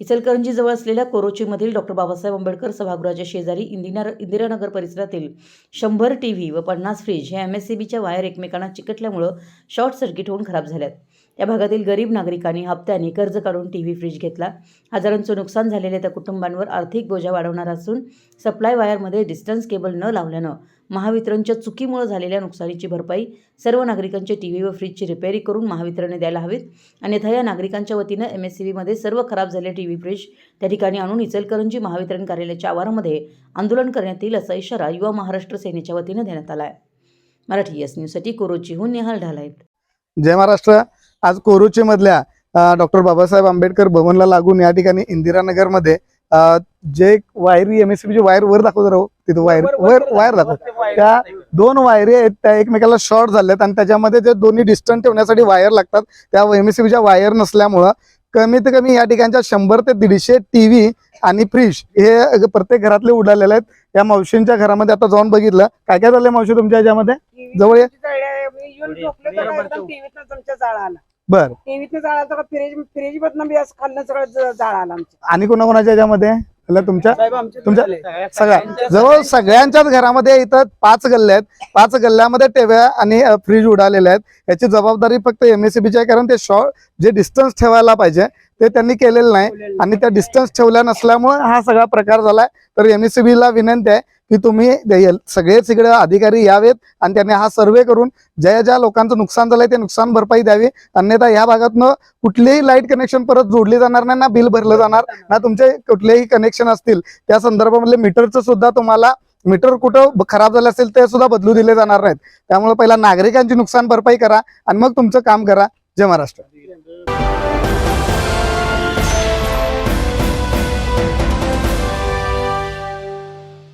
इचलकरंजीजवळ असलेल्या कोरोचीमधील डॉक्टर बाबासाहेब आंबेडकर सभागृहाच्या शेजारी इंदिरा इंदिरानगर परिसरातील शंभर टी व्ही व पन्नास फ्रीज हे एम एस सी बीच्या वायर एकमेकांना चिकटल्यामुळं शॉर्ट सर्किट होऊन खराब झाल्यात. या भागातील गरीब नागरिकांनी हप्त्याने कर्ज काढून टी व्ही फ्रीज घेतला. हजारांचं नुकसान झालेल्या त्या कुटुंबांवर आर्थिक बोजा वाढवणार असून सप्लाय वायरमध्ये डिस्टन्स केबल न लावल्यानं महावितरणच्या चुकीमुळे झालेल्या नुकसानीची भरपाई सर्व नागरिकांचे टी व्ही व फ्रीजची रिपेअरी करून महावितरणने द्यायला हवीत. अन्यथा या नागरिकांच्या वतीनं एम एस सी बीमध्ये सर्व खराब झालेले टी व्ही फ्रीज त्या ठिकाणी आणून इचलकरंजी महावितरण कार्यालयाच्या आवारामध्ये आंदोलन करण्यात येईल असा इशारा युवा महाराष्ट्र सेनेच्या वतीनं देण्यात आला आहे मराठी एस न्यूजसाठी कोरोचीहून निहाल ढालायत जय महाराष्ट्र. आज कोरोचीमधल्या डॉक्टर बाबासाहेब आंबेडकर भवनला लागून या ठिकाणी इंदिरानगरमध्ये जे वायरी एम एस ची वायर वर दाखवतो राहू तिथं वायर वर वायर दाखव त्या दोन वायरी आहेत त्या एकमेकाला शॉर्ट झाल्यात आणि त्याच्यामध्ये ते दोन्ही डिस्टन्स ठेवण्यासाठी वायर लागतात. त्या एम एस वायर नसल्यामुळं कमीत कमी या ठिकाणच्या शंभर ते दीडशे टीव्ही आणि फ्रीज हे प्रत्येक घरातले उडालेले आहेत. या मावशींच्या घरामध्ये आता जाऊन बघितलं. काय काय झालंय मावशी तुमच्या ह्याच्यामध्ये जवळ बर. टीव्हीतनं जाळ आला फ्रीज बी असं सगळं ज- जाळ आला आमच्या आणि कोणाकोणाच्या ह्याच्यामध्ये म्हणलं तुमच्या? साहेब आमच्या तुमच्या. सगळ्या जवळ सगळ्यांच्याच घरामध्ये इथं पाच गल्ले आहेत. पाच गल्ल्यामध्ये टेव्या आणि फ्रीज उडालेल्या आहेत. याची जबाबदारी फक्त एमएससीबीची आहे कारण ते शॉर्ट जे डिस्टन्स ठेवायला पाहिजे ते त्यांनी केलेलं नाही. आणि त्या डिस्टन्स ठेवल्या नसल्यामुळे हा सगळा प्रकार झालाय. तर एमएससीबी ला विनंती आहे की तुम्ही सगळेच इकडे अधिकारी यावेत आणि त्यांनी हा सर्वे करून ज्या ज्या लोकांचं नुकसान झालंय ते नुकसान भरपाई द्यावी. अन्यथा या भागातनं कुठलेही लाइट कनेक्शन परत जोडली जाणार नाही ना बिल भरलं जाणार ना तुमचे कुठलेही कनेक्शन असतील. त्या संदर्भामधले मीटरचं सुद्धा तुम्हाला मीटर कुठं खराब झालं असेल ते सुद्धा बदलू दिले जाणार नाहीत. त्यामुळे पहिला नागरिकांची नुकसान भरपाई करा आणि मग तुमचं काम करा. जय महाराष्ट्र.